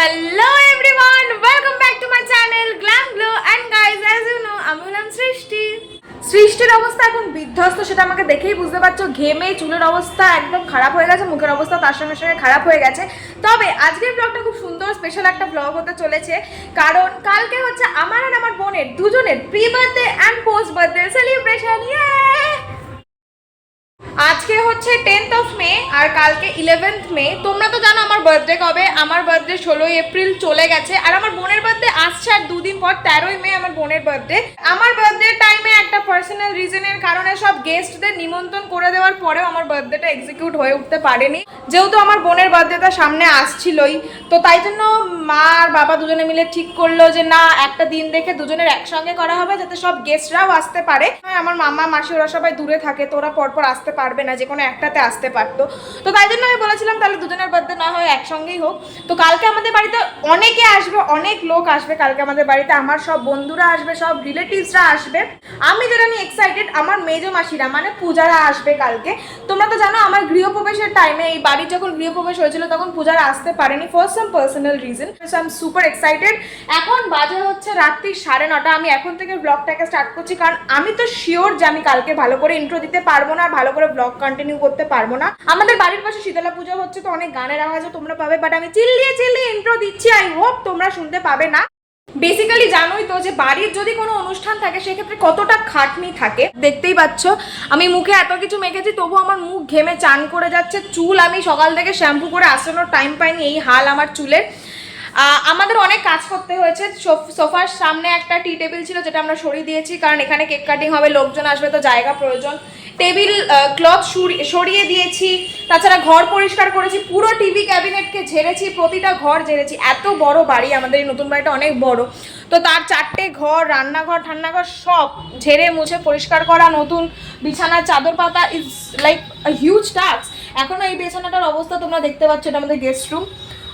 Hello everyone welcome back to my channel glam glow and guys as you know আমি হলাম সৃষ্টি সৃষ্টির অবস্থা এখন বিধ্বস্ত, সেটা আমাকে দেখেই বুঝতে পারছ। ঘেমে চুলের অবস্থা একদম খারাপ হয়ে গেছে, মুখের অবস্থা তার সঙ্গে সঙ্গে খারাপ হয়ে গেছে। তবে আজকের ব্লগটা খুব সুন্দর স্পেশাল একটা ব্লগ হতে চলেছে। কারণ কালকে হচ্ছে আমার আর আমার বোনের, দুজনের pre birthday and post birthday celebration ইয়ে আজকে হচ্ছে টেন্থ অফ মে আর কালকে ইলেভেন্থ মে তোমরা তো জানো আমার বার্থডে কবে? আমার বার্থডে ষোলোই এপ্রিল চলে গেছে। আর আমার বোনের বার্থডে আসছে আর দুদিন পর তেরোই মে আমার বোনের বার্থডে আমার বার্থডে টাইমে একটা পার্সোনাল রিজনের কারণে সব গেস্টদের নিমন্ত্রণ করে দেওয়ার পরেও আমার বার্থডেটা এক্সিকিউট হয়ে উঠতে পারেনি। যেহেতু আমার বোনের বার্থডেটা সামনে আসছিলই, তো তাই জন্য মা আর বাবা দুজনে মিলে ঠিক করল যে, না, একটা দিন দেখে দুজনের একসঙ্গে করা হবে যাতে সব গেস্টরাও আসতে পারে। আমার মামা, মাসি, ওরা সবাই দূরে থাকে, তো ওরা পরপর আসতে পারবে না যে কোনো একটাতে আসতে পারতো। তো তাই জন্য আমি বলেছিলাম তাহলে দুজনের বার্থডে না হয় একসঙ্গেই হোক। তো কালকে আমাদের বাড়িতে অনেকে আসবে, অনেক লোক আসবে কালকে আমাদের বাড়িতে। আমার সব বন্ধুরা আসবে, সব রিলেটিভসরা আসবে। আমি যেটা নিয়ে এক্সাইটেড আমার মেজো মাসিরা মানে পূজারা আসবে কালকে। তোমরা তো জানো আমার গৃহপ্রবেশের টাইমে এই বাড়ির যখন গৃহপ্রবেশ হয়েছিল, তখন পূজারা আসতে পারেনি for some personal reason so I am super excited এখন বাজে হচ্ছে রাত্রি সাড়ে নটা। আমি এখন থেকে ব্লগটাকে স্টার্ট করছি, কারণ আমি তো শিওর যে আমি কালকে ভালো করে ইন্ট্রো দিতে পারব না, ভালো করে ব্লগ কন্টিনিউ করতে পারব না। আমাদের বাড়ির পাশে শীতলা পুজো হচ্ছে, তো অনেক গানের আওয়াজও তোমরা পাবে বাট আমি চিল্লিয়ে চিল্লিয়ে ইন্ট্রো দিচ্ছি আই হোপ তোমরা শুনতে পাবে না। বেসিক্যালি জানোই তো যে বাড়ির যদি কোনো অনুষ্ঠান থাকে, সেক্ষেত্রে কতটা খাটনি থাকে। দেখতেই পাচ্ছ, আমি মুখে এত কিছু মেখেছি, তবু আমার মুখ ঘেমে চান করে যাচ্ছে। চুল আমি সকাল থেকে শ্যাম্পু করে আসানোর টাইম পাইনি, এই হাল আমার চুলের। আমাদের অনেক কাজ করতে হয়েছে। সোফ- সোফার সামনে একটা টি টেবিল ছিল যেটা আমরা সরিয়ে দিয়েছি, কারণ এখানে কেক কাটিং হবে, লোকজন আসবে তো জায়গা প্রয়োজন। টেবিল ক্লথ সরিয়ে দিয়েছি। তাছাড়া ঘর পরিষ্কার করেছি। পুরো টিভি ক্যাবিনেটকে ঝেড়েছি, প্রতিটা ঘর ঝেড়েছি। এত বড় বাড়ি, আমাদের এই নতুন বাড়িটা অনেক বড়। তো তার চারটে ঘর, রান্নাঘর ঠান্নাঘর সব ঝেড়ে মুছে পরিষ্কার করা, নতুন বিছানার চাদর পাতা ইজ লাইক হিউজ টাস্ক এখনও এই বিছানাটার অবস্থা তোমরা দেখতে পাচ্ছ, এটা আমাদের গেস্ট রুম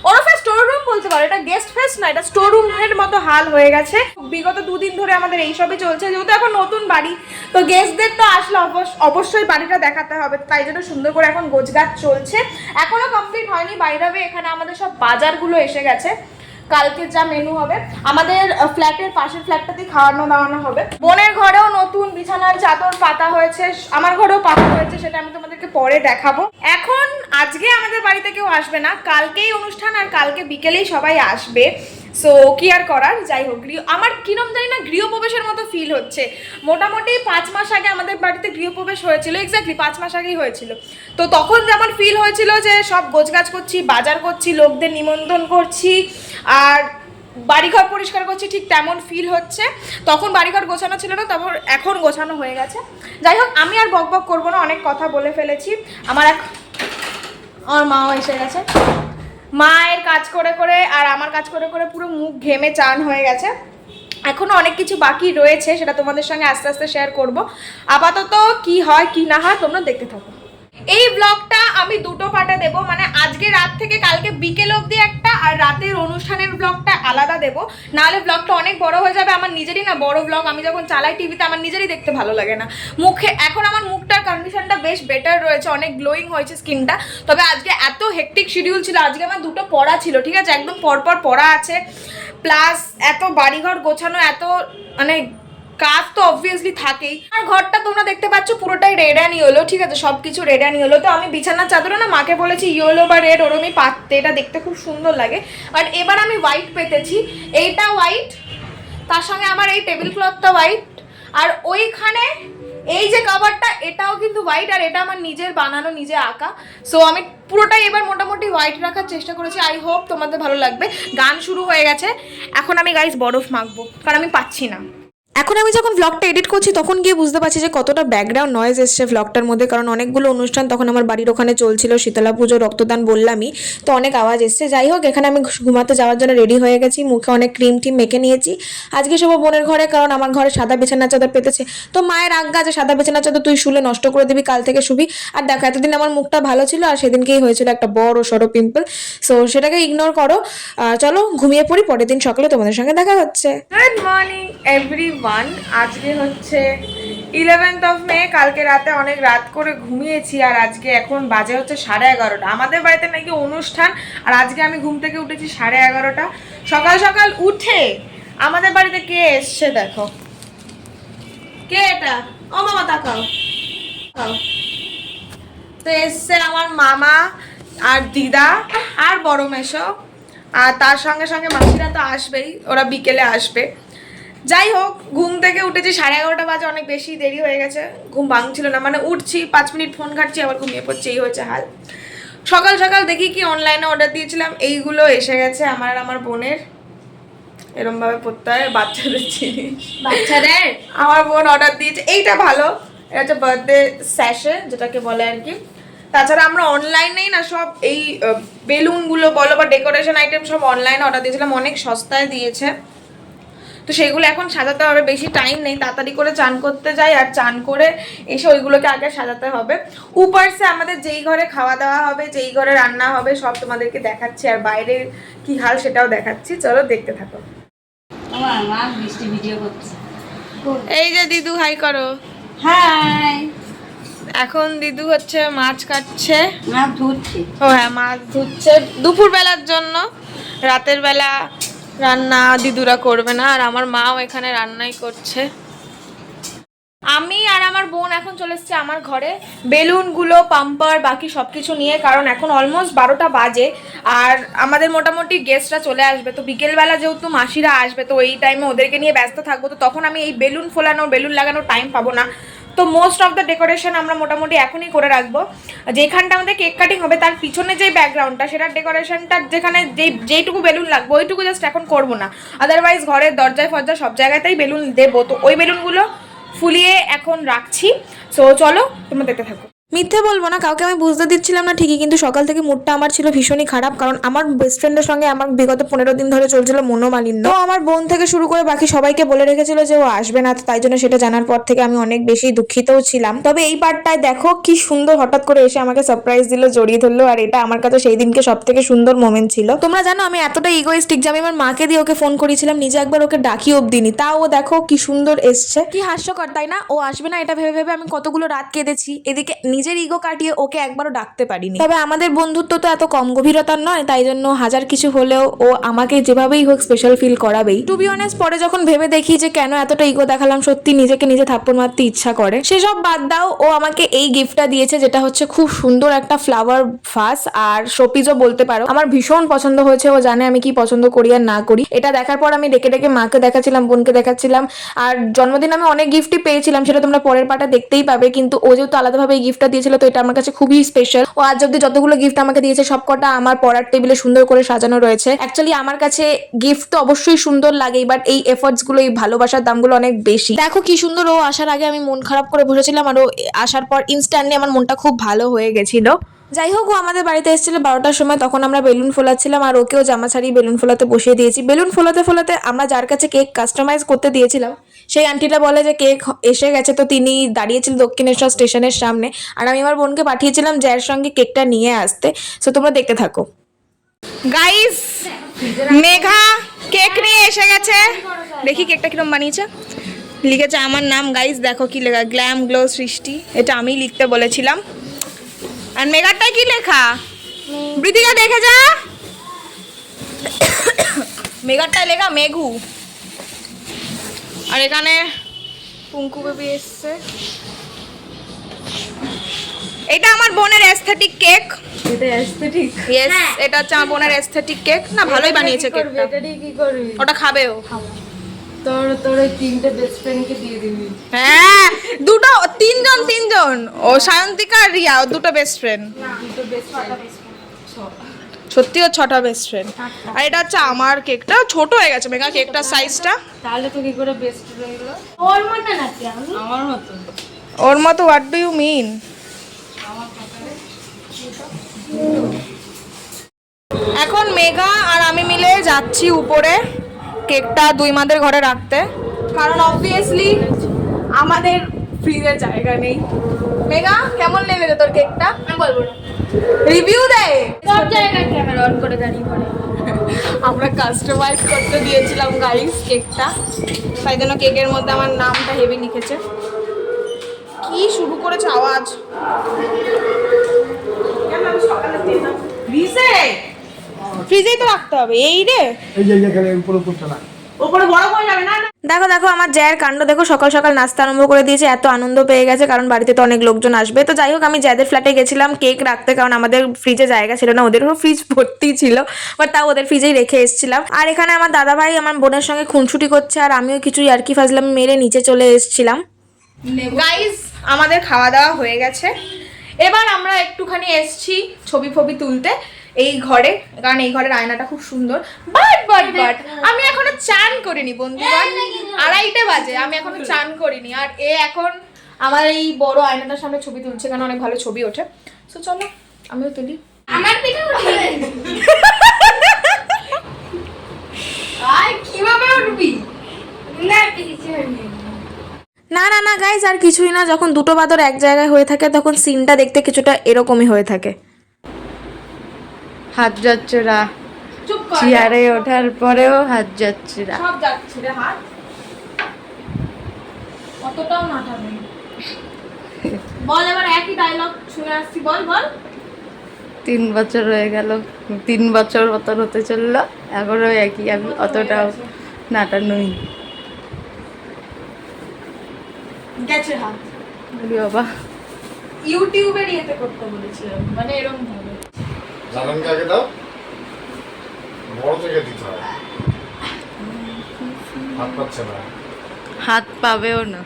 ওরফে স্টোর রুম বলতে পারো, এটা গেস্ট ফেস না, এটা স্টোর রুমের মতো হাল হয়ে গেছে। বিগত দুদিন ধরে আমাদের এইসবই চলছে, যেহেতু এখন নতুন বাড়ি, তো গেস্টদের তো আসলে অবশ্য- অবশ্যই বাড়িটা দেখাতে হবে, তাই জন্য সুন্দর করে এখন গোছগাছ চলছে। এখনও কমপ্লিট হয়নি বাইরে এখানে আমাদের সব বাজারগুলো এসে গেছে। কালকে যা মেনু হবে, আমাদের ফ্ল্যাটের পাশের ফ্ল্যাটটাতে খাওয়ানো দাওয়ানো হবে। বোনের ঘরেও নতুন বিছানার চাদর পাতা হয়েছে, আমার ঘরেও পাতা হয়েছে, সেটা আমি তোমাদেরকে পরে দেখাবো। এখন, আজকে আমাদের বাড়িতে কেউ আসবে না, কালকেই অনুষ্ঠান আর কালকে বিকেলেই সবাই আসবে। সো কি আর করার? যাই হোক, গৃহ আমার কিরম জানি না গৃহপ্রবেশের মতো ফিল হচ্ছে। মোটামুটি পাঁচ মাস আগে আমাদের বাড়িতে গৃহপ্রবেশ হয়েছিল এক্স্যাক্টলি পাঁচ মাস আগেই হয়েছিল। তো তখন যেমন ফিল হয়েছিল যে সব গোছগাছ করছি, বাজার করছি, লোকদের নিমন্ত্রণ করছি, আর বাড়িঘর পরিষ্কার করছি, ঠিক তেমন ফিল হচ্ছে। তখন বাড়িঘর গোছানো ছিল না, তারপর এখন গোছানো হয়ে গেছে। যাই হোক, আমি আর বক বক করব না, অনেক কথা বলে ফেলেছি। আমার এক আমার মাও এসে গেছে। মায়ের কাজ করে করে আর আমার কাজ করে করে পুরো মুখ ঘেমে চান হয়ে গেছে। এখনও অনেক কিছু বাকি রয়েছে, সেটা তোমাদের সঙ্গে আস্তে আস্তে শেয়ার করব। আপাতত কি হয়, কি না হয় তোমরা দেখতে থাকো। এই ব্লগটা আমি দুটো পার্টে দেবো। মানে আজকে রাত থেকে কালকে বিকেল অবধি একটা, আর রাতের অনুষ্ঠানের ব্লগটা আলাদা দেবো। নাহলে ব্লগটা অনেক বড় হয়ে যাবে। আমার নিজেরই না বড় ব্লগ আমি যখন চালাই টিভিতে আমার নিজেরই দেখতে ভালো লাগে না। মুখে, এখন আমার মুখটার কন্ডিশনটা বেশ বেটার রয়েছে। অনেক গ্লোয়িং হয়েছে স্কিনটা তবে আজকে এত হেকটিক শিডিউল ছিল। আজকে আমার দুটো পড়া ছিল, ঠিক আছে? একদম পরপর পড়া আছে। প্লাস এত বাড়িঘর গোছানো, এত মানে কাজ তো অবভিয়াসলি থাকেই। আর ঘরটা তোমরা দেখতে পাচ্ছ, পুরোটাই রেড অ্যান্ড ইয়েলো ঠিক আছে? সব কিছু রেড অ্যান্ড ইয়েলো তো আমি বিছানার চাদরে না মাকে বলেছি ইয়েলো বা রেড ওরমই পাততে। এটা দেখতে খুব সুন্দর লাগে। বাট এবার আমি হোয়াইট পেতেছি। এইটা হোয়াইট তার সঙ্গে আমার এই টেবিল ক্লথটা হোয়াইট আর ওইখানে এই যে কাভারটা এটাও কিন্তু হোয়াইট আর এটা আমার নিজের বানানো, নিজে আঁকা। সো আমি পুরোটাই এবার মোটামুটি হোয়াইট রাখার চেষ্টা করেছি। আই হোপ তোমাদের ভালো লাগবে। গান শুরু হয়ে গেছে। এখন আমি গাইস বরফ মাখবো, কারণ আমি পাচ্ছি না। এখন আমি যখন ভ্লগটা এডিট করছি, তখন গিয়ে বুঝতে পারছি যে কতটা ব্যাকগ্রাউন্ড নয়েজ এসছে ভ্লগটার মধ্যে। কারণ অনেকগুলো অনুষ্ঠান তখন আমার বাড়ির ওখানে চলছিল, শীতলা পুজো, রক্তদান বললামই। তো অনেক আওয়াজ এসছে। যাই হোক, এখানে আমি ঘুমাতে যাওয়ার জন্য রেডি হয়ে গেছি। মুখে অনেক ক্রিম টিম মেখে নিয়েছি। আজকে সব বোনের ঘরে, কারণ আমার ঘরে সাদা বিছানা চাদর পেতেছে। তো মায়ের আজ্ঞা যে সাদা বিছানা চাদর তুই শুলে নষ্ট করে দিবি, কাল থেকে শুবি। আর দেখো, এতদিন আমার মুখটা ভালো ছিল, আর সেদিনকেই হয়েছিল একটা বড় সড়ো পিম্পল সো সেটাকে ইগনোর করো। চলো, ঘুমিয়ে পড়ি, পরের দিন সকালে তোমাদের সঙ্গে দেখা হচ্ছে। গুড মর্নিং এভরিওয়ান আজকে হচ্ছে ইলেভেন্থ অফ মে কালকে রাতে অনেক রাত করে ঘুমিয়েছি আর আজকে এখন বাজে হচ্ছে সাড়ে এগারোটা। আমাদের বাড়িতে নাকি অনুষ্ঠান, আর আজকে আমি ঘুম থেকে উঠেছি সাড়ে এগারোটা। সকাল সকাল উঠে আমাদের বাড়িতে কে এসছে দেখো? কে এটা? ও মামা, তাকাও। তো এসছে আমার মামা আর দিদা আর বড় মেশো আর তার সঙ্গে সঙ্গে মাসিরা তো আসবেই, ওরা বিকেলে আসবে। যাই হোক ঘুম থেকে উঠেছি সাড়ে এগারোটা বাজে অনেক বেশি দেরি হয়ে গেছে। ঘুম ভাঙছিল না মানে উঠছি পাঁচ মিনিট ফোন ঘাটছি আবার ঘুমিয়ে পড়ছি এই হয়েছে হাল। সকাল সকাল দেখি কি অনলাইনে অর্ডার দিয়েছিলাম এইগুলো এসে গেছে আমার আর আমার বোনের। এরম ভাবে পড়তে হয় বাচ্চাদের জিনিস। বাচ্চাদের? আমার বোন অর্ডার দিয়েছে এইটা ভালো। এটা হচ্ছে বার্থডে স্যাশে যেটাকে বলে আর কি। তাছাড়া আমরা অনলাইনেই না সব এই বেলুনগুলো বলো বা ডেকোরেশন আইটেম সব অনলাইনে অর্ডার দিয়েছিলাম অনেক সস্তায় দিয়েছে। তো সেগুলো এখন সাজাতে হবে বেশি টাইম নেই তাড়াতাড়ি করে চান করতে যাই আর চান করে এসে ওইগুলোকে আগে সাজাতে হবে। উপার্সে আমাদের যেই ঘরে খাওয়া দাওয়া হবে যেই ঘরে রান্না হবে সব তোমাদেরকে দেখাচ্ছি আর বাইরের কি হাল সেটাও দেখাচ্ছি। চলো দেখতে থাকো। আমার মা বৃষ্টি ভিডিও করছে। এই যে দিদু হাই করো। হাই এখন দিদু হচ্ছে মাছ কাটছে। মা ধুচ্ছে ও হ্যাঁ মাছ ধুচ্ছে দুপুর বেলার জন্য রাতের বেলা রান্না দিদুরা করবে না, আর আমার মাও এখানে রান্নাই করছে। আমি আর আমার বোন এখন চলে এসেছে আমার ঘরে। বেলুনগুলো, পাম্পার, বাকি সব কিছু নিয়ে, কারণ এখন অলমোস্ট বারোটা বাজে, আর আমাদের মোটামুটি গেস্টরা চলে আসবে। তো বিকেলবেলা যেহেতু মাসিরা আসবে, তো এই টাইমে ওদেরকে নিয়ে ব্যস্ত থাকব, তো তখন আমি এই বেলুন ফোলানো বেলুন লাগানোর টাইম পাবো না। তো মোস্ট অফ দ্য ডেকোরেশন আমরা মোটামুটি এখনই করে রাখব। যেখানটা আমাদের কেক কাটিং হবে, তার পিছনে যেই ব্যাকগ্রাউন্ডটা সেটার ডেকোরেশনটা যেখানে যেই, যেইটুকু বেলুন লাগবে, ওইটুকু জাস্ট এখন করব না। আদারওয়াইজ ঘরের দরজায় ফরজা সব জায়গাতেই বেলুন দেবো। তো ওই বেলুনগুলো ফুলিয়ে এখন রাখছি। সো চলো, তোমরা দেখতে থাকো। মিথ্যে বলব না, কাউকে আমি বুঝতে দিচ্ছিলাম না ঠিকই, কিন্তু সকাল থেকে মুডটা আমার ছিল ভীষণই খারাপ, কারণ আমার বেস্ট ফ্রেন্ডের সঙ্গে আমার বিগত পনেরো দিন ধরে চলছিল মনোমালিন্য। তো আমার বোন থেকে শুরু করে বাকি সবাইকে বলে রেখেছিল যে ও আসবে না, তো তাই জন্য সেটা জানার পর থেকে আমি অনেক বেশি দুঃখিতও ছিলাম। তবে এই পার্টটায় দেখো কি সুন্দর হঠাৎ করে এসে আমাকে সারপ্রাইজ দিল, জড়িয়ে ধরলো, আর এটা আমার কাছে সেই দিনকে সব থেকে সুন্দর মোমেন্ট ছিল। তোমরা জানো আমি এতটা ইগোইস্টিক যে আমি আমার মাকে দিয়ে ওকে ফোন করেছিলাম, নিজে একবার ওকে ডাকি অব্দি নি, তাও ও দেখো কি সুন্দর এসছে। কি হাস্যকর, তাই না? ও আসবে না, এটা ভেবে ভেবে আমি কতগুলো রাত কেঁদেছি, এদিকে নিজের ইগো কাটিয়ে ওকে একবারও ডাকতে পারিনি। তবে আমাদের বন্ধুত্ব তো এত কম গভীরতার নয় তাই জন্য হাজার কিছু হলেও ও আমাকে যেভাবেই হোক স্পেশাল ফিল করাবেই। টু বি অনেস্ট পরে যখন ভেবে দেখি যে কেন এতটা ইগো দেখালাম সত্যি নিজেকে নিজে থাপ্পড় মারতে ইচ্ছা করে সেসব বাদ দাও ও আমাকে এই গিফটটা দিয়েছে যেটা হচ্ছে খুব সুন্দর একটা ফ্লাওয়ার ভাস আর শোপিজও বলতে পারো। আমার ভীষণ পছন্দ হয়েছে ও জানে আমি কি পছন্দ করি আর না করি। এটা দেখার পর আমি ডেকে ডেকে মাকে দেখাচ্ছিলাম বোনকে দেখাচ্ছিলাম। আর জন্মদিন আমি অনেক গিফটই পেয়েছিলাম সেটা তোমরা পরের পাটা দেখতেই পাবে কিন্তু ও যেহেতু আলাদাভাবে এই গিফটটা দিয়েছিল, তো এটা আমার কাছে খুবই স্পেশাল ও আজ অব্দি যতগুলো গিফট আমাকে দিয়েছে, সবকটা আমার পড়ার টেবিলে সুন্দর করে সাজানো রয়েছে। অ্যাকচুয়ালি আমার কাছে গিফট তো অবশ্যই সুন্দর লাগে বাট এই এফার্টসগুলো, এই ভালোবাসার দামগুলো অনেক বেশি। দেখো কি সুন্দর, ও আসার আগে আমি মন খারাপ করে বসেছিলাম, আর ও আসার পর ইনস্ট্যান্টলি আমার মনটা খুব ভালো হয়ে গেছিল। যাই হোক, ও আমাদের বাড়িতে এসেছিল বারোটার সময়। তখন আমরা বেলুন ফোলাচ্ছিলাম আর ওকেও জামা ছাড়িয়ে বেলুন ফোলাতে বসিয়ে দিয়েছি। বেলুন ফোলাতে ফোলাতে আমরা যার কাছে কেক কাস্টমাইজ করতে দিয়েছিলাম, সেই আন্টিটা বলে যে কেক এসে গেছে তো তিনি দাঁড়িয়েছিল দক্ষিণেশ্বর স্টেশনের সামনে। আর আমি আমার বোনকে পাঠিয়েছিলাম যার সঙ্গে কেকটা নিয়ে আসতে। সো তোমরা দেখতে থাকো। গাইস মেঘা কেক নিয়ে এসে গেছে। দেখি কেকটা কিরম বানিয়েছে। লিখেছে আমার নাম। গাইস দেখো কি লেখা। গ্ল্যাম গ্লো সৃষ্টি। এটা আমি লিখতে বলেছিলাম। আর মেঘারটাই কি লেখা? বৃতিকা দেখে যা। মেঘারটাই লেখা মেঘু। আর এখানে পুঙ্কু বেবি এসছে। এটা আমার বোনের অ্যাস্থেটিক কেক এটা অ্যাস্থেটিক ইয়েস এটা হচ্ছে আমার বোনের অ্যাস্থেটিক কেক না ভালোই বানিয়েছে কেকটা এটা দিয়ে কি করবি? ওটা খাবে ও। তোর তোর তিনটে বেস্ট ফ্রেন্ডকে দিয়ে দিবি। হ্যাঁ দুটো তিনজন তিনজন। ও সায়ন্তিকা আর রিয়া দুটো বেস্ট ফ্রেন্ড দুটো বেস্ট ফ্রেন্ড সত্যি ও ছটা বেস্ট ফ্রেন্ড আর এটা হচ্ছে আমার কেকটা ছোট হয়ে গেছে মেগা কেকটার সাইজটা তাহলে তো কি করে বেস্ট রইল ওর মতো নাকি আমি? আমার মতো। ওর মতো হোয়াট ডু ইউ মিন এখন মেঘা আর আমি মিলে যাচ্ছি উপরে। কেকটা দুই মাদের ঘরে রাখতে। কারণ অবভিয়াসলি আমাদের ফ্রিজের জায়গা নেই। মেগা কেমন লেগেছে তোর কেকটা? আমি বলব না। রিভিউ দে! সব জায়গায় ক্যামেরা অন করে দাঁড়িয়ে পড়ে। আমরা কাস্টমাইজ করতে দিয়েছিলাম গাইস কেকটা। তাই জন্য কেকের মধ্যে আমার নামটা হেভি লিখেছে। কি শুরু করেছে আওয়াজ? ফ্রিজে ফ্রিজেই তো রাখতে হবে এই রে। এই যে এখানে উপরে উপরটা না ওপরে বড় হয়ে যাবে না? না দেখো দেখো আমার জায়ের কাণ্ড দেখো সকাল সকাল নাস্তা আরম্ভ করে দিয়েছে এত আনন্দ পেয়ে গেছে কারণ বাড়িতে তো অনেক লোকজন আসবে। তো যাই হোক আমি যাদের ফ্ল্যাটে গেছিলাম কেক রাখতে কারণ আমাদের ফ্রিজে জায়গা ছিল না ওদেরও ফ্রিজ ভর্তি ছিল বাট তাও ওদের ফ্রিজেই রেখে এসেছিলাম। আর এখানে আমার দাদা ভাই আমার বোনের সঙ্গে খুনছুটি করছে আর আমিও কিছু ইয়ার্কি ফাজলাম মেরে নিচে চলে এসেছিলাম। গাইস আমাদের খাওয়া দাওয়া হয়ে গেছে। এবার আমরা একটুখানি এসছি ছবি ফবি তুলতে। এই ঘরে কারণ এই ঘরের আয়নাটা খুব সুন্দর। বাট বাট বাট আমি এখনও চান করিনি বন্ধুগণ আড়াইটে বাজে আমি এখনও চান করিনি। আর এ এখন আমার এই বড় আয়নাটার সামনে ছবি তুলছে কারণ অনেক ভালো ছবি ওঠে। সো চলো আমিও তুলি। আমার পিঠে কীভাবে উঠবি? না না। না গাইজ আর কিছুই না। যখন দুটো বাদর এক জায়গায় হয়ে থাকে তখন সিনটা দেখতে কিছুটা এরকমই হয়ে থাকে। হাত যাচ্ছে রা চেয়ারে ওঠার পরেও হাত যাচ্ছে রা সব যাচ্ছে রে হাত। অতটাও নাটাবে বল এবার একই ডায়লগ শুনে আসছি বল বল। তিন বছর হয়ে গেল তিন বছর মতন হতে চলল এখনও একই আমি অতটাও নাটা নই। গেছে হাত। বাবা। ইউটিউবের ইয়েতে করতে বলেছিলাম মানে এরকম জানানকে আগে দাও। বড় থেকে দিতে হয়। হাত পাচ্ছে না। হাত পাবেও না।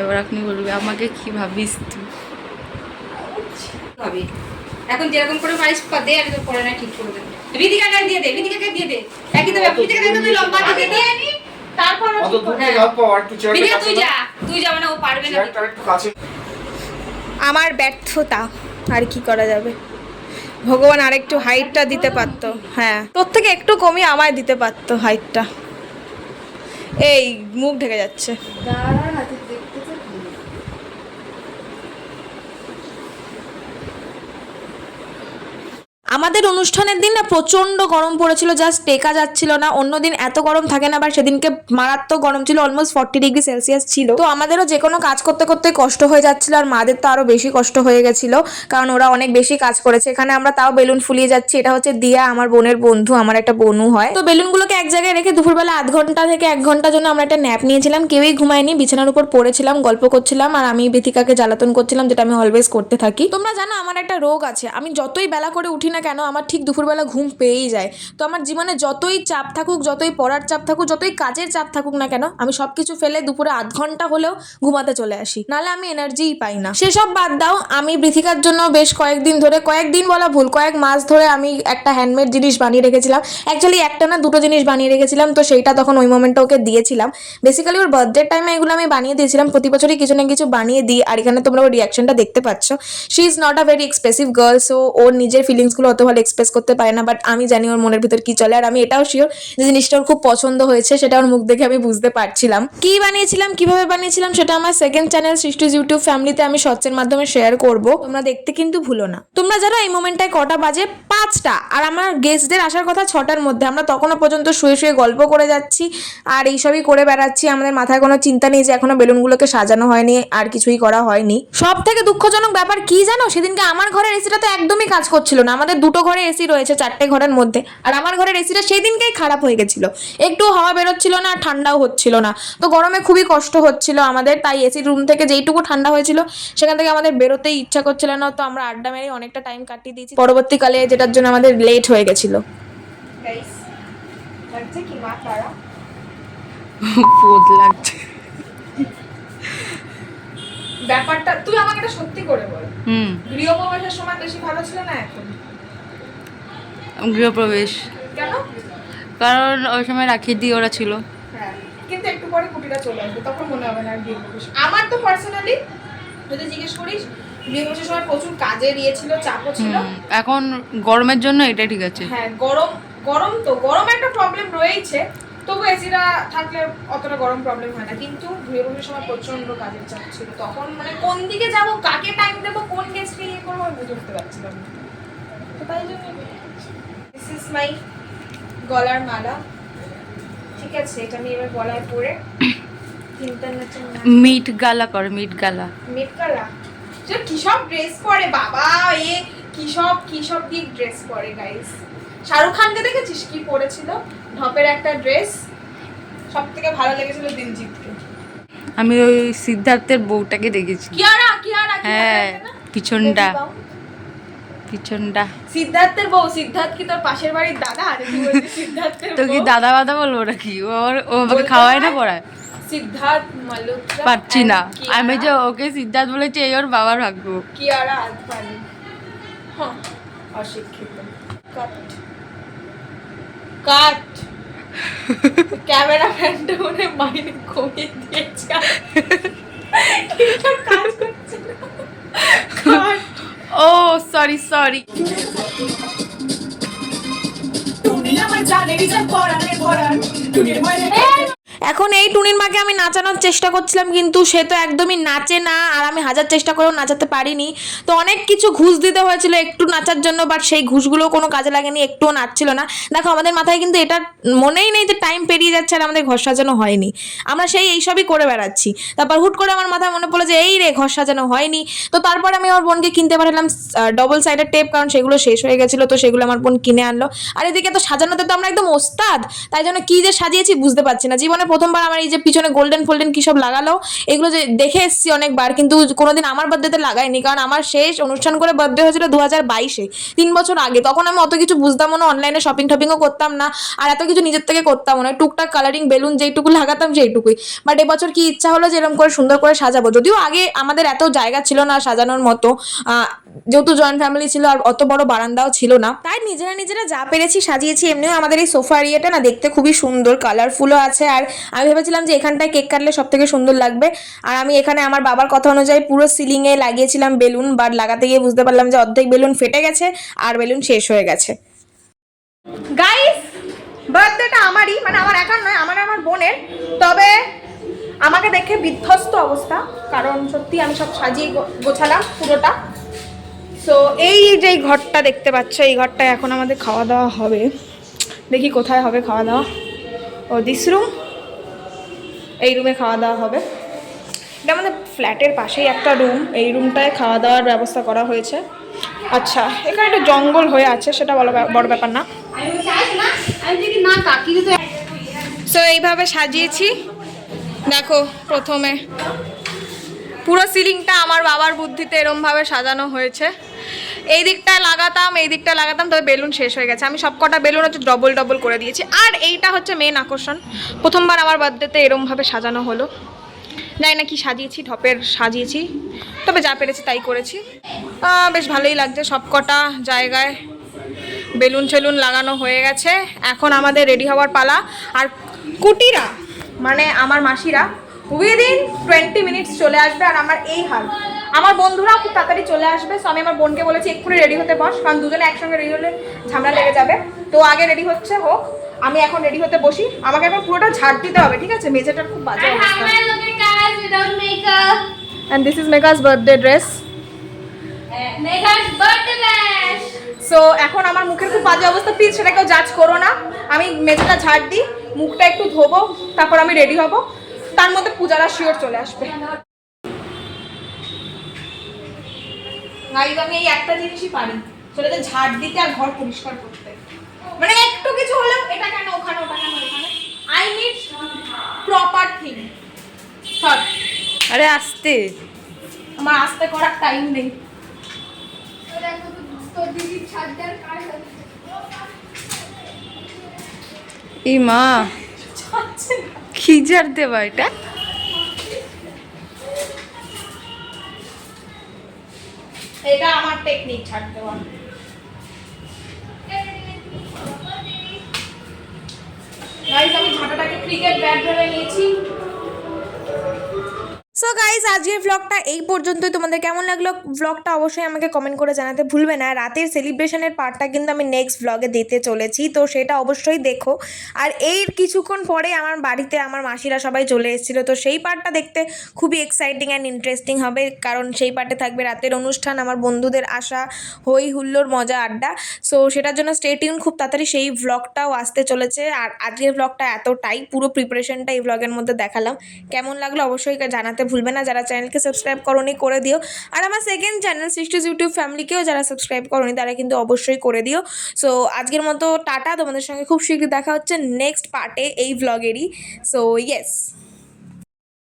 এবার আপনি বলবে আমাকে কি ভাবিস তুই? হবে এখন যেরকম করে পারিস পা দে আমি তো পরে না ঠিক করে দেবো। রিদিকাকে দিয়ে দে রিদিকাকে দিয়ে দে। একই তো ব্যাপার। রিদিকাকে তুই লম্বা দিয়ে দে তারপর অত দূর থেকে হাত পাও একটু চেয়ারটা রিদিকা তুই যা তুই যা মানে ও পারবে না। একটু কাছে আমার ব্যর্থতা আর কি করা যাবে? ভগবান আরেকটু হাইটটা দিতে পারত হ্যাঁ। তোর থেকে একটু কমিয়ে আমায় দিতে পারতো হাইটটা। এই, মুখ ঢেকে যাচ্ছে। আমাদের অনুষ্ঠানের দিন না প্রচণ্ড গরম পড়েছিল জাস্ট টেকা যাচ্ছিল না। অন্যদিন এত গরম থাকে না, আবার সেদিনকে মারাত্মক গরম ছিল অলমোস্ট ফর্টি ডিগ্রি সেলসিয়াস ছিল। তো আমাদেরও যে কোনো কাজ করতে করতে কষ্ট হয়ে যাচ্ছিল, আর মাদের তো আরও বেশি কষ্ট হয়ে গেছিল, কারণ ওরা অনেক বেশি কাজ করেছে। এখানে আমরা তাও বেলুন ফুলিয়ে যাচ্ছি, এটা হচ্ছে দিয়া, আমার বোনের বন্ধু, আমার একটা বনু হয়। তো বেলুনগুলোকে এক জায়গায় রেখে দুপুরবেলা আধ ঘণ্টা থেকে এক ঘণ্টার জন্য আমরা একটা ন্যাপ নিয়েছিলাম। কেউই ঘুমায়নি, বিছানার উপর পড়েছিলাম, গল্প করছিলাম, আর আমি বেথিকাকে জ্বালাতন করছিলাম, যেটা আমি অলওয়েজ করতে থাকি। তোমরা জানো, আমার একটা রোগ আছে, আমি যতই বেলা করে উঠি না কেন আমার ঠিক দুপুরবেলা ঘুম পেয়েই যায়। তো আমার জীবনে যতই চাপ থাকুক, যতই পড়ার চাপ থাকুক, যতই কাজের চাপ থাকুক না কেন, আমি সব কিছু ফেলে দুপুরে আধ ঘণ্টা হলেও ঘুমাতে চলে আসি। নাহলে আমি এনার্জিই পাই না। সেসব বাদ দাও, আমি বৃথিকার জন্য বেশ কয়েকদিন ধরে, কয়েকদিন বলা ভুল, কয়েক মাস ধরে আমি একটা হ্যান্ডমেড জিনিস বানিয়ে রেখেছিলাম। অ্যাকচুয়ালি একটা না দুটো জিনিস বানিয়ে রেখেছিলাম, তো সেইটা তখন ওই মোমেন্টে ওকে দিয়েছিলাম। বেসিক্যালি ওর বার্থডে টাইমে এগুলো আমি বানিয়ে দিয়েছিলাম, প্রতি বছরই কিছু না কিছু বানিয়ে দিই, আর এখানে তোমরা ওর রিয়াকশনটা দেখতে পাচ্ছ। She is not a very expressive girl so ওর নিজের ফিলিংসগুলো অত ভালো এক্সপ্রেস করতে পারে না বাট আমি জানি ওর মনের ভিতর কি চলে, আর আমি এটাও শিওর যে জিনিসটা ওর খুব পছন্দ হয়েছে, সেটা ওর মুখ দেখে আমি বুঝতে পারছিলাম। কি বানিয়েছিলাম, কীভাবে বানিয়েছিলাম, সেটা আমার সেকেন্ড চ্যানেল সৃষ্টিজ ইউটিউব ফ্যামিলিতে আমি শর্টসের মাধ্যমে শেয়ার করব। তোমরা দেখতে কিন্তু ভুলো না। তোমরা জানো এই মোমেন্টটায় কটা বাজে? পাঁচটা। আর আমার গেস্টদের আসার কথা ছটার মধ্যে। আমরা তখনও পর্যন্ত শুয়ে শুয়ে গল্প করে যাচ্ছি, আর এইসবই করে বেড়াচ্ছি। আমাদের মাথায় কোনো চিন্তা নেই যে এখনও বেলুনগুলোকে সাজানো হয়নি, আর কিছুই করা হয়নি। সব থেকে দুঃখজনক ব্যাপার কি জানো? সেদিনকে আমার ঘরের এসিটা তো একদমই কাজ করছিল না। আমাদের দুটো ঘরে এসি রয়েছে চারটে ঘরের মধ্যে। আর আমার ঘরের এসিটা সেই দিনকেই খারাপ হয়ে গেছিল। একটু হাওয়া বেরোচ্ছিল না আর ঠান্ডাও হচ্ছিল না। তো গরমে খুবই কষ্ট হচ্ছিল আমাদের তাই এসি রুম থেকে যেইটুকু ঠান্ডা হয়েছিল সেখান থেকে আমাদের বেরোতেই ইচ্ছা করছিল না। তো আমরা আড্ডা মেরে অনেকটা টাইম কাটিয়ে দিয়েছি। পরবর্তীকালে যেটার জন্য আমাদের লেট হয়ে গেছিল। লাগছে। ব্যাপারটা তুই আমাকে এটা সত্যি করে বল। হুম। গৃহপ্রবেশের সময় বেশি ভালো ছিল না এখন? গৃহপ্রবেশ। কেন? কারণ ওই সময় রাখি দিয়ে ওরা ছিল। হ্যাঁ কিন্তু একটু পরে কুটিটা চলে আসবে তখন মনে হবে না গৃহপ্রবেশ আমার তো পার্সোনালি যদি জিজ্ঞেস করিস গৃহপ্রবেশের সময় প্রচুর কাজের ইয়ে ছিল চাপও ছিল। এখন গরমের জন্য এটা ঠিক আছে। হ্যাঁ গরম গরম তো গরম একটা প্রবলেম রয়েছে তবু এসিটা থাকলে অতটা গরম প্রবলেম হয় না। কিন্তু গৃহপ্রবেশের সময় প্রচণ্ড কাজের চাপ ছিল। তখন মানে কোন দিকে যাব কাকে টাইম দেবো কোন গেস্টকে ইয়ে করব আমি বুঝে উঠতে পারছিলাম তো তাই জন্য দিস ইজ মাই গলার মালা। ঠিক আছে এটা আমি এবার গলায় পরে মিট গালা করে মিট গালা। মেটকালা সে কি সব ড্রেস পরে বাবা এ কি সব কি সব দিয়ে ড্রেস পরে গাইস শাহরুখ খানকে দেখেছিস কি পরেছিল? ঢপের একটা ড্রেস সব থেকে ভালো লেগেছিল দিলজিৎকে আমি ওই সিদ্ধার্থের বউটাকে দেখেছি। কিয়ারা কিয়ারা কি হ্যাঁ পিছনটা। পিছনটা। সিদ্ধার্থের বউ সিদ্ধার্থ কি তোর পাশের বাড়ির দাদা? আর সিদ্ধার্থের তো কি? দাদা বাদা বলব নাকি? ও আমার- ও আমাকে খাওয়ায় না। পড়ায়? সিদ্ধার্থ মালহোত্রা পারছি না। আমি যে ওকে সিদ্ধার্থ বলেছি এই ওর বাবার ভাগ্য। কিয়ারা আদভানি হ্যাঁ অশিক্ষিত। কাট কাট ক্যামেরাম্যানটা মনে হয় মাইনে কমিয়ে দিয়েছে। কাজ করছে না। ও সরি সরি এখন এই টুনির মাকে আমি নাচানোর চেষ্টা করছিলাম, কিন্তু সে তো একদমই নাচে না, আর আমি হাজার চেষ্টা করেও নাচাতে পারিনি। তো অনেক কিছু ঘুষ দিতে হয়েছিল একটু নাচার জন্য বাট সেই ঘুষগুলো কোনো কাজে লাগেনি, একটুও নাচছিল না। দেখো, আমাদের মাথায় কিন্তু এটা মনেই নেই যে টাইম পেরিয়ে যাচ্ছে আর আমাদের ঘর সাজানো হয়নি। আমরা সেই এইসবই করে বেড়াচ্ছি। তারপর হুট করে আমার মাথায় মনে পড়ল যে এই রে, ঘর সাজানো হয়নি। তো তারপর আমি আমার বোনকে কিনতে পাঠালাম ডবল সাইডের টেপ কারণ সেগুলো শেষ হয়ে গেছিল, তো সেগুলো আমার বোন কিনে আনলো। আর এদিকে তো সাজানোতে তো আমরা একদম ওস্তাদ, তাই জন্য কী যে সাজিয়েছি বুঝতে পারছি না। জীবনে প্রথমবার আমার এই যে পিছনে গোল্ডেন ফোল্ডেন কি সব লাগালো, এগুলো যে দেখে এসেছি অনেকবার, কিন্তু কোনোদিন আমার বার্থডেতে লাগাইনি কারণ আমার শেষ অনুষ্ঠান করে বার্থডে হয়েছিল দু হাজার বাইশে, তিন বছর আগে। তখন আমি অত কিছু বুঝতাম না অনলাইনে শপিং টপিংও করতাম না, আর এত কিছু নিজের থেকে করতাম না। টুকটাক কালারিং বেলুন যেইটুকু লাগাতাম সেইটুকুই। বাট এবছর কি ইচ্ছা হলো যে এরকম করে সুন্দর করে সাজাবো? যদিও আগে আমাদের এত জায়গা ছিল না সাজানোর মতো যেহেতু জয়েন্ট ফ্যামিলি ছিল আর অত বড় বারান্দাও ছিল না, তাই নিজেরা নিজেরা যা পেরেছি সাজিয়েছি, এমনিও আমাদের এই সোফা এরিয়াটা না দেখতে খুবই সুন্দর কালারফুলও আছে। আর আমি ভেবেছিলাম যে এখানটায় কেক কাটলে সব থেকে সুন্দর লাগবে। আর আমি এখানে আমার বাবার কথা অনুযায়ী পুরো সিলিংয়ে লাগিয়েছিলাম বেলুন বাট লাগাতে গিয়ে বুঝতে পারলাম যে অর্ধেক বেলুন ফেটে গেছে আর বেলুন শেষ হয়ে গেছে। গাইস বার্থডেটা আমারই মানে আমার একার নয়, আমার আমার বোনের। তবে আমাকে দেখে বিধ্বস্ত অবস্থা, কারণ সত্যি আমি সব সাজিয়ে গোছালাম পুরোটা। সো এই যে ঘরটা দেখতে পাচ্ছ, এই ঘরটায় এখন আমাদের খাওয়া দাওয়া হবে। দেখি কোথায় হবে খাওয়া দাওয়া। ও দিস রুম এই রুমে খাওয়া দাওয়া হবে। এটা আমাদের ফ্ল্যাটের পাশেই একটা রুম এই রুমটায় খাওয়া দাওয়ার ব্যবস্থা করা হয়েছে। আচ্ছা এখানে একটা জঙ্গল হয়ে আছে, সেটা ব্যাপ- বড় ব্যাপার না। সো এইভাবে সাজিয়েছি। দেখো, প্রথমে। পুরো সিলিংটা আমার বাবার বুদ্ধিতে এরমভাবে সাজানো হয়েছে। এই দিকটা লাগাতাম, এই দিকটা লাগাতাম, তবে বেলুন শেষ হয়ে গেছে। আমি সব কটা বেলুন হচ্ছে ডবল ডবল করে দিয়েছি। আর এইটা হচ্ছে মেন আকর্ষণ। প্রথমবার আমার বার্থডেতে এরমভাবে সাজানো হলো। জানি না কি সাজিয়েছি, ঢপের সাজিয়েছি। তবে যা পেরেছি তাই করেছি। বেশ ভালোই লাগছে সব কটা জায়গায়। বেলুন সেলুন লাগানো হয়ে গেছে। এখন আমাদের রেডি হওয়ার পালা। আর কুটিরা মানে আমার মাসিরা উইদিন টোয়েন্টি মিনিটস চলে আসবে আর আমার এই হাল আমার বন্ধুরাও খুব তাড়াতাড়ি চলে আসবে সো আমি আমার বোনকে বলেছি এক্ষুনি রেডি হতে বস কারণ দুজনে একসঙ্গে রেডি হলে ঝামেলা লেগে যাবে। তো আগে রেডি হচ্ছে হোক আমি এখন রেডি হতে বসি। আমাকে এখন পুরোটা ঝাড় দিতে হবে ঠিক আছে? মেঝেটার খুব বাজে অবস্থা? And this is makeup's birthday dress Makeup birthday bash! So এখন আমার মুখের খুব বাজে অবস্থা প্লিজ সেটা কেউ জাজ করো না। আমি মেঝেটা ঝাড় দিই মুখটা একটু ধোবো তারপর আমি রেডি হব। তার মধ্যে পূজারা শিওর চলে আসবে। গাইজ আমি এই একটা জিনিসই পারি সেটা হচ্ছে ঝাড় দিতে আর ঘর পরিষ্কার করতে। মানে একটু কিছু হলেও এটা কেন ওখানে ওটা কেন এখানে আই নিড প্রপার থিং সর। আরে আসতে। আমার আস্তে করার টাইম নেই। তোর দিদির ছাড়দার এই মা কি জার দেবা এটা? এটা আমার টেকনিক ছাড় গাইস আমি ঝাঁটাটাকে ক্রিকেট ব্যাট ভেবে নিয়েছি। সো গাইজ আজকের ব্লগটা এই পর্যন্তই। তোমাদের কেমন লাগল? ব্লগটা অবশ্যই আমাকে কমেন্ট করে জানাতে ভুলবে না। রাতের সেলিব্রেশনের পার্টটা কিন্তু আমি নেক্সট ব্লগে দিতে চলেছি, তো সেটা অবশ্যই দেখো। আর এই কিছুক্ষণ পরে আমার বাড়িতে আমার মাসিরা সবাই চলে এসেছিল, তো সেই পার্টটা দেখতে খুবই এক্সাইটিং অ্যান্ড ইন্টারেস্টিং হবে, কারণ সেই পার্টে থাকবে রাতের অনুষ্ঠান, আমার বন্ধুদের আসা হই হুল্লোর মজা, আড্ডা। সো সেটার জন্য স্টেটিউন খুব তাড়াতাড়ি সেই ব্লগটাও আসতে চলেছে। আর আজকের ব্লগটা এতটাই, পুরো প্রিপারেশনটা এই ব্লগের মধ্যে দেখালাম। কেমন লাগল অবশ্যই জানাতে ভুলবে না, যারা চ্যানেলকে সাবস্ক্রাইব করনি করে দিও। আর আমার সেকেন্ড চ্যানেল সৃষ্টিস ইউটিউব ফ্যামিলিকেও যারা সাবস্ক্রাইব করনি, তারা কিন্তু অবশ্যই করে দিও। সো আজকের মতো টাটা, তোমাদের সঙ্গে খুব শীঘ্রই দেখা হচ্ছে নেক্সট পার্টে এই ব্লগেরই সো ইয়েস